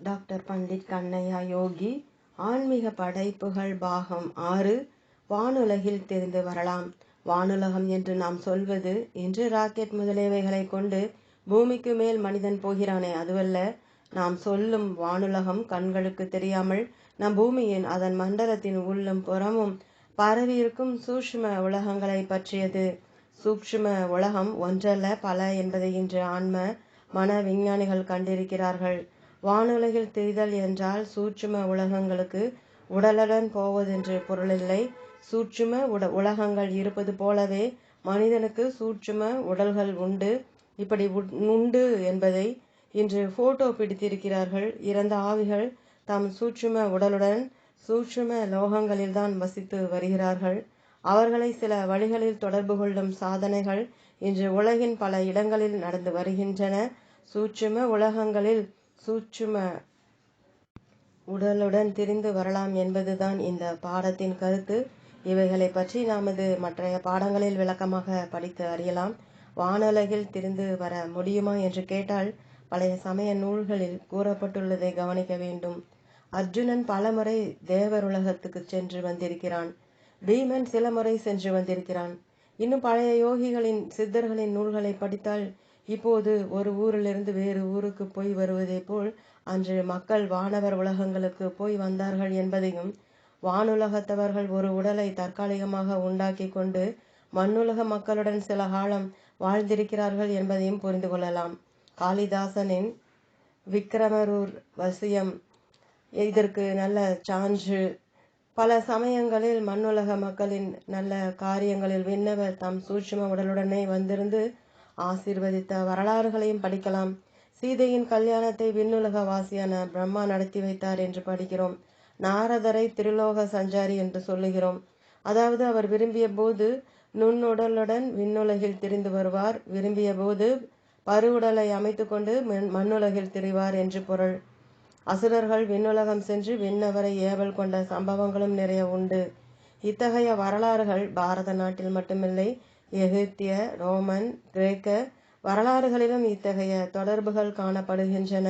Doctor Pandit Kannaiya யோகி ஆன்மீக படைப்புகள் பாகம் ஆறு வானுலகில் தெரிந்து வரலாம். வானுலகம் என்று நாம் சொல்வது இன்று ராக்கெட் முதலியவைகளை கொண்டு பூமிக்கு மேல் மனிதன் போகிறானே அதுவல்ல நாம் சொல்லும் வானுலகம் கண்களுக்கு தெரியாமல் நம் பூமியின் அதன் மண்டலத்தின் உள்ளும் புறமும் பரவியிருக்கும் சூக்ஷ்ம உலகங்களை பற்றியது. சூக்ஷ்ம உலகம் ஒன்றல்ல பல என்பதை இன்று ஆன்ம மன விஞ்ஞானிகள் கண்டிருக்கிறார்கள். வானுலகில் திரிதல் என்றால் சூட்சும உலகங்களுக்கு உடலுடன் போவதென்று பொருளில்லை. சூட்சும உட உலகங்கள் இருப்பது போலவே மனிதனுக்கு சூட்சும உடல்கள் உண்டு. இப்படி உண்டு என்பதை இன்று போட்டோ பிடித்திருக்கிறார்கள். இறந்த ஆவிகள் தம் சூட்சும உடலுடன் சூட்சும லோகங்களில்தான் வசித்து வருகிறார்கள். அவர்களை சில வழிகளில் தொடர்பு கொள்ளும் சாதனைகள் இன்று உலகின் பல இடங்களில் நடந்து வருகின்றன. சூட்சும உலகங்களில் சூட்சும உடலுடன் திரிந்து வரலாம் என்பதுதான் இந்த பாடத்தின் கருத்து. இவைகளை பற்றி நமது மற்றைய பாடங்களில் விளக்கமாக படித்து அறியலாம். வானுலகில் திரிந்து வர முடியுமா என்று கேட்டால் பழைய சமய நூல்களில் கூறப்பட்டுள்ளதை கவனிக்க வேண்டும். அர்ஜுனன் பலமுறை தேவருலகத்துக்கு சென்று வந்திருக்கிறான். பீமன் சில முறை சென்று வந்திருக்கிறான். இன்னும் பழைய யோகிகளின் சித்தர்களின் நூல்களை படித்தால் இப்போது ஒரு ஊரிலிருந்து வேறு ஊருக்கு போய் வருவதைப் போல் அன்று மக்கள் வானவர் உலகங்களுக்கு போய் வந்தார்கள் என்பதையும் வானுலகத்தவர்கள் ஒரு உடலை தற்காலிகமாக உண்டாக்கி கொண்டு மண்ணுலக மக்களுடன் சில காலம் வாழ்ந்திருக்கிறார்கள் என்பதையும் புரிந்து கொள்ளலாம். காளிதாசனின் விக்ரமரூர் வசியம் இதற்கு நல்ல சான்று. பல சமயங்களில் மண்ணுலக மக்களின் நல்ல காரியங்களில் விண்ணவர் தம் சூட்சும உடலுடனே வந்திருந்து ஆசீர்வதித்த வரலாறுகளையும் படிக்கலாம். சீதையின் கல்யாணத்தை விண்ணுலக வாசியான பிரம்மா நடத்தி வைத்தார் என்று படிக்கிறோம். நாரதரை திருலோக சஞ்சாரி என்று சொல்லுகிறோம். அதாவது அவர் விரும்பிய போது நுண்ணுடலுடன் விண்ணுலகில் திரிந்து வருவார். விரும்பிய போது பருவுடலை அமைத்து கொண்டு மண்ணுலகில் திரிவார் என்று பொருள். அசுரர்கள் விண்ணுலகம் சென்று விண்ணவரை ஏவல் கொண்ட சம்பவங்களும் நிறைய உண்டு. இத்தகைய வரலாறுகள் பாரத நாட்டில் மட்டுமில்லை எகிப்திய ரோமன் கிரேக்க வரலாறுகளிலும் இத்தகைய தொடர்புகள் காணப்படுகின்றன.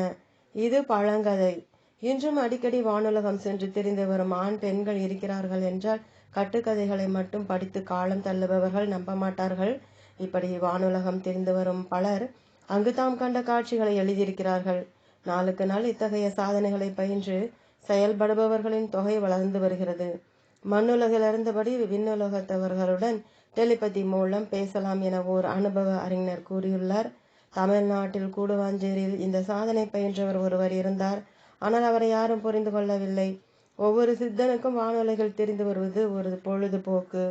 இது பழங்கதை. இன்றும் அடிக்கடி வானுலகம் சென்று தெரிந்து வரும் ஆண் பெண்கள் இருக்கிறார்கள் என்றால் கட்டுக்கதைகளை மட்டும் படித்து காலம் தள்ளுபவர்கள் நம்ப மாட்டார்கள். இப்படி வானுலகம் தெரிந்து வரும் பலர் அங்கு தாம் கண்ட காட்சிகளை எழுதியிருக்கிறார்கள். நாளுக்கு நாள் இத்தகைய சாதனைகளை பயின்று செயல்படுபவர்களின் தொகை வளர்ந்து வருகிறது. மண்ணுலகிலிருந்தபடி விண்ணுலகத்தவர்களுடன் டெலிபதி மூலம் பேசலாம் என ஓர் அனுபவ அறிஞர் கூறியுள்ளார். தமிழ்நாட்டில் கூடுவாஞ்சேரியில் இந்த சாதனை பயின்றவர் ஒருவர் இருந்தார். ஆனால் அவரை யாரும் புரிந்து கொள்ளவில்லை. ஒவ்வொரு சித்தனுக்கும் வானொலிகள் தெரிந்து வருவது ஒரு பொழுதுபோக்கு.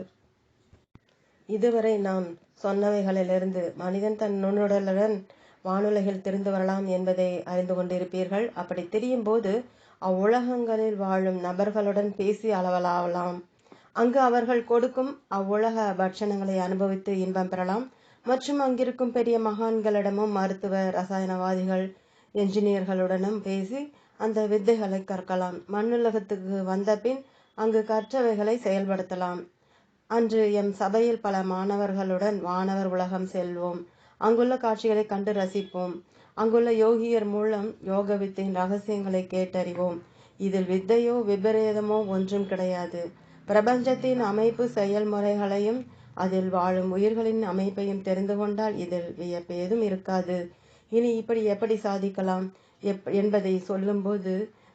இதுவரை நாம் சொன்னவைகளிலிருந்து மனிதன் தன் நுண்ணுடலுடன் வானுலகில் தெரிந்து வரலாம் என்பதை அறிந்து கொண்டிருப்பீர்கள். அப்படி தெரியும் போது அவ்வுலகங்களில் வாழும் நபர்களுடன் பேசி அளவலாகலாம் அங்கு அவர்கள் கொடுக்கும் அவ்வுலக பட்சணங்களை அனுபவித்து இன்பம் பெறலாம். மற்றும் அங்கிருக்கும் பெரிய மகான்களிடமும் மருத்துவ ரசாயனவாதிகள் என்ஜினியர்களுடனும் பேசி அந்த வித்தைகளை கற்கலாம். மண்ணுலகத்துக்கு வந்த பின் அங்கு கற்றவைகளை செயல்படுத்தலாம். அன்று எம் சபையில் பல மாணவர்களுடன் வானவர் உலகம் செல்வோம். அங்குள்ள காட்சிகளை கண்டு ரசிப்போம். அங்குள்ள யோகியர் மூலம் யோக வித்தையின் ரகசியங்களை கேட்டறிவோம். இதில் வித்தையோ விபரீதமோ ஒன்றும் கிடையாது. பிரபஞ்சத்தின் அமைப்பு செயல்முறைகளையும் அதில் வாழும் உயிர்களின் அமைப்பையும் தெரிந்து கொண்டால் இதில் வியப்பேதும் இருக்காது. இனி இப்படி எப்படி சாதிக்கலாம்? எப் என்பதை சொல்லும்போது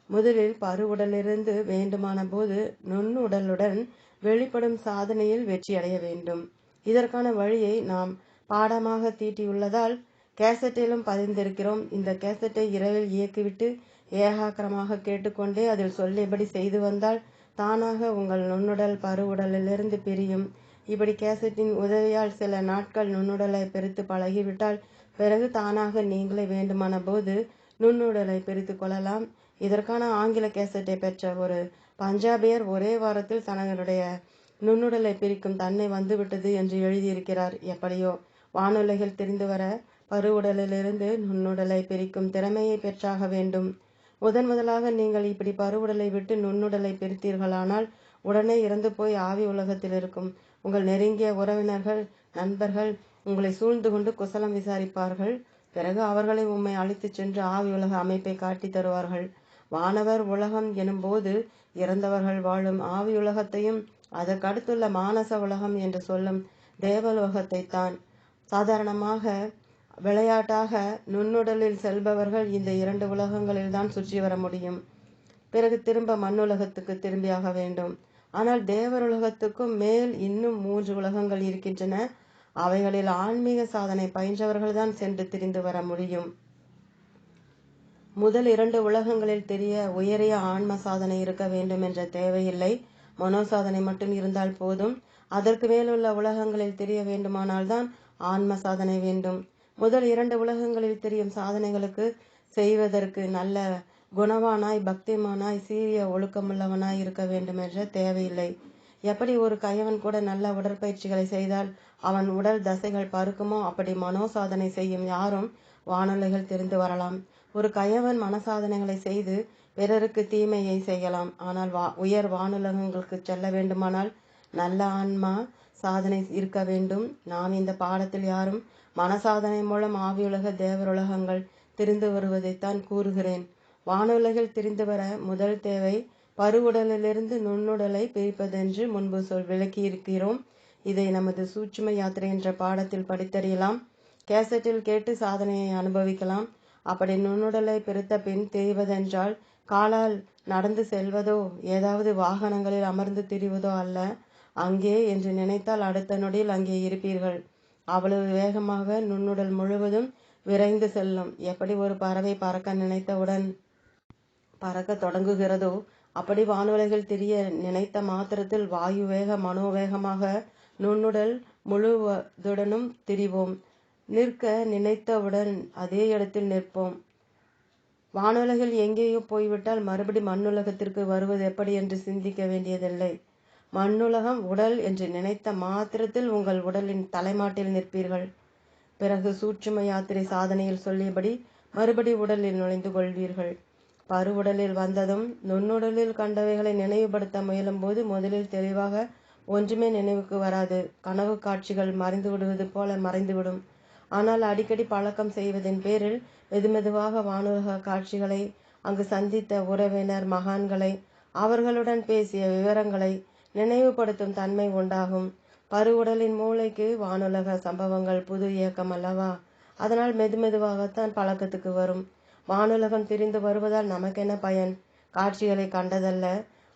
முதலில் பருவுடலிருந்து வேண்டுமான போது நுண்ணுடலுடன் வெளிப்படும் சாதனையில் வெற்றியடைய வேண்டும். இதற்கான வழியை நாம் பாடமாக தீட்டியுள்ளதால் கேசட்டிலும் பதிந்திருக்கிறோம். இந்த கேசட்டை இரவில் இயக்கிவிட்டு ஏகாக்கிரமாக கேட்டுக்கொண்டே அதில் சொல்லியபடி செய்து வந்தால் தானாக உங்கள் நுண்ணுடல் பருவுடலிலிருந்து பிரியும். இப்படி கேசட்டின் உதவியால் சில நாட்கள் நுண்ணுடலை பிரித்து பழகிவிட்டால் பிறகு தானாக நீங்களே வேண்டுமான போது நுண்ணுடலை பிரித்து கொள்ளலாம். இதற்கான ஆங்கில கேசட்டை பெற்ற ஒரு பஞ்சாபியர் ஒரே வாரத்தில் தங்களுடைய நுண்ணுடலை பிரிக்கும் தன்மை வந்துவிட்டது என்று எழுதியிருக்கிறார். எப்படியோ வானுலகில் தெரிந்து வர பருவுடலிலிருந்து நுண்ணுடலை பிரிக்கும் திறமையை பெற்றாக வேண்டும். முதன் முதலாக நீங்கள் இப்படி பருவுடலை விட்டு நுண்ணுடலை பிரித்தீர்களானால் உடனே இறந்து போய் ஆவி உலகத்தில் இருக்கும். உங்கள் நெருங்கிய உறவினர்கள் நண்பர்கள் உங்களை சூழ்ந்து கொண்டு குசலம் விசாரிப்பார்கள். பிறகு அவர்களை உம்மை அழைத்துச் சென்று ஆவி உலக அமைப்பை காட்டித் தருவார்கள். வானவர் உலகம் எனும்போது இறந்தவர்கள் வாழும் ஆவி உலகத்தையும் அதற்கடுத்துள்ள மானச உலகம் என்று சொல்லும் தேவலோகத்தை தான் சாதாரணமாக விளையாட்டாக நுண்ணுடலில் செல்பவர்கள் இந்த இரண்டு உலகங்களில் தான் சுற்றி வர முடியும். பிறகு திரும்ப மண்ணுலகத்துக்கு திரும்பியாக வேண்டும். ஆனால் தேவருலகத்துக்கும் மேல் இன்னும் மூன்று உலகங்கள் இருக்கின்றன. அவைகளில் ஆன்மீக சாதனை பயின்றவர்கள்தான் சென்று திரிந்து வர முடியும். முதல் இரண்டு உலகங்களில் தெரிய உயரிய ஆன்ம சாதனை இருக்க வேண்டும் என்ற தேவையில்லை. மனோ சாதனை மட்டும் இருந்தால் போதும். அதற்கு மேலுள்ள உலகங்களில் தெரிய வேண்டுமானால்தான் ஆன்ம சாதனை வேண்டும். முதல் இரண்டு உலகங்களில் தெரியும் சாதனைகளுக்கு செய்வதற்கு நல்ல குணவானாய் பக்திமானாய் சீரிய ஒழுக்கமுள்ளவனாய் இருக்க வேண்டும் என்ற தேவையில்லை. எப்படி ஒரு கயவன் கூட நல்ல உடற்பயிற்சிகளை செய்தால் அவன் உடல் தசைகள் பருக்குமோ அப்படி மனோ சாதனை செய்யும் யாரும் வானொலிகள் தெரிந்து வரலாம். ஒரு கயவன் மனசாதனைகளை செய்து பிறருக்கு தீமையை செய்யலாம். ஆனால் வா உயர் வானுலகங்களுக்கு செல்ல வேண்டுமானால் நல்ல ஆன்மா சாதனை இருக்க வேண்டும். நாம் இந்த பாடத்தில் யாரும் மனசாதனை மூலம் ஆவியுலக தேவருலகங்கள் திரிந்து வருவதைத்தான் கூறுகிறேன். வானுலகில் திரிந்து வர முதல் தேவை பருவுடலிலிருந்து நுண்ணுடலை பிரிப்பதென்று முன்பு சொல் விளக்கியிருக்கிறோம். இதை நமது சூட்சும யாத்திரை என்ற பாடத்தில் படித்தறியலாம். கேசட்டில் கேட்டு சாதனையை அனுபவிக்கலாம். அப்படி நுண்ணுடலை பிரித்த பின் தெரிவதென்றால் காலால் நடந்து செல்வதோ ஏதாவது வாகனங்களில் அமர்ந்து திரிவதோ அல்ல. அங்கே என்று நினைத்தால் அடுத்த நொடியில் அங்கே இருப்பீர்கள். அவ்வளவு வேகமாக நுண்ணுடல் முழுவதும் விரைந்து செல்லும். எப்படி ஒரு பறவை பறக்க நினைத்தவுடன் பறக்க தொடங்குகிறதோ அப்படி வானுலகில் திரிய நினைத்த மாத்திரத்தில் வாயு வேக மனோவேகமாக நுண்ணுடல் முழுவதுடனும் திரிவோம். நிற்க நினைத்தவுடன் அதே இடத்தில் நிற்போம். வானுலகில் எங்கேயோ போய்விட்டால் மறுபடி மண்ணுலகத்திற்கு வருவது எப்படி என்று சிந்திக்க வேண்டியதில்லை. மண்ணுலகம் உடல் என்று நினைத்த மாத்திரத்தில் உங்கள் உடலின் தலைமாட்டில் நிற்பீர்கள். பிறகு சூட்சும யாத்திரை சாதனையில் சொல்லியபடி மறுபடி உடலில் நுழைந்து கொள்வீர்கள். பருவுடலில் வந்ததும் நுண்ணுடலில் கண்டவைகளை நினைவுபடுத்த முயலும் போது முதலில் தெளிவாக ஒன்றுமே நினைவுக்கு வராது. கனவு காட்சிகள் மறைந்து விடுவது போல மறைந்துவிடும். ஆனால் அடிக்கடி பழக்கம் செய்வதன் பேரில் மெதுமெதுவாக வானுலக காட்சிகளை அங்கு சந்தித்த உறவினர் மகான்களை அவர்களுடன் பேசிய விவரங்களை நினைவுபடுத்தும் தன்மை உண்டாகும். பருவுடலின் மூளைக்கு வானுலக சம்பவங்கள் புது இயக்கம் அல்லவா? அதனால் மெதுமெதுவாகத்தான் பழக்கத்துக்கு வரும். வானுலகம் திரிந்து வருவதால் நமக்கென்ன பயன்? காட்சிகளை கண்டதல்ல.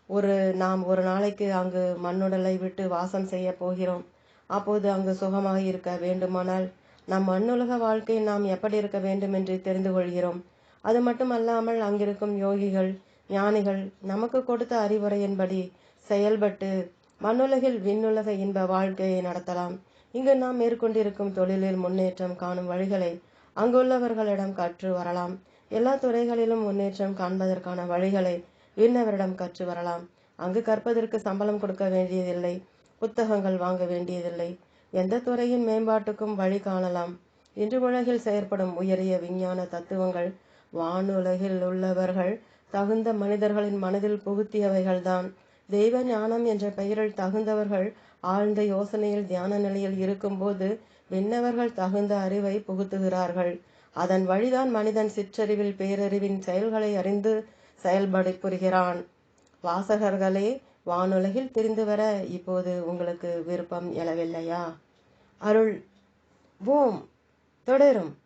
ஒரு நாம் ஒரு நாளைக்கு அங்கு மண்ணுடலை விட்டு வாசம் செய்ய போகிறோம். அப்போது அங்கு சுகமாக இருக்க வேண்டுமானால் நம் மண்ணுலக வாழ்க்கை நாம் எப்படி இருக்க வேண்டும் என்று தெரிந்து கொள்கிறோம். அது மட்டுமல்லாமல் அங்கிருக்கும் யோகிகள் ஞானிகள் நமக்கு கொடுத்த அறிவுரையின்படி செயல்பட்டு மண்ணுலகில் விண்ணுலக இன்ப வாழ்க்கையை நடத்தலாம். இங்கு நாம் மேற்கொண்டிருக்கும் தொழிலில் முன்னேற்றம் காணும் வழிகளை அங்குள்ளவர்களிடம் கற்று வரலாம். எல்லா துறைகளிலும் முன்னேற்றம் காண்பதற்கான வழிகளை விண்ணவரிடம் கற்று வரலாம். அங்கு கற்பதற்கு சம்பளம் கொடுக்க வேண்டியதில்லை புத்தகங்கள் வாங்க வேண்டியதில்லை. எந்த துறையின் மேம்பாட்டுக்கும் வழி காணலாம். இன்று உலகில் செயற்படும் உயரிய விஞ்ஞான தத்துவங்கள் வானுலகில் உள்ளவர்கள் தகுந்த மனிதர்களின் மனதில் புகுத்தியவைகள்தான். தெய்வ ஞானம் என்ற பெயரில் தகுந்தவர்கள் ஆழ்ந்த யோசனையில் தியான நிலையில் இருக்கும்போது விண்ணவர்கள் தகுந்த அறிவை புகுத்துகிறார்கள். அதன் வழிதான் மனிதன் சிற்றறிவில் பேரறிவின் செயல்களை அறிந்து செயல்பட புரிகிறான். வாசகர்களே வானுலகில் தெரிந்து வர இப்போது உங்களுக்கு விருப்பம் எழவில்லையா? அருள். ஓம். தொடரும்.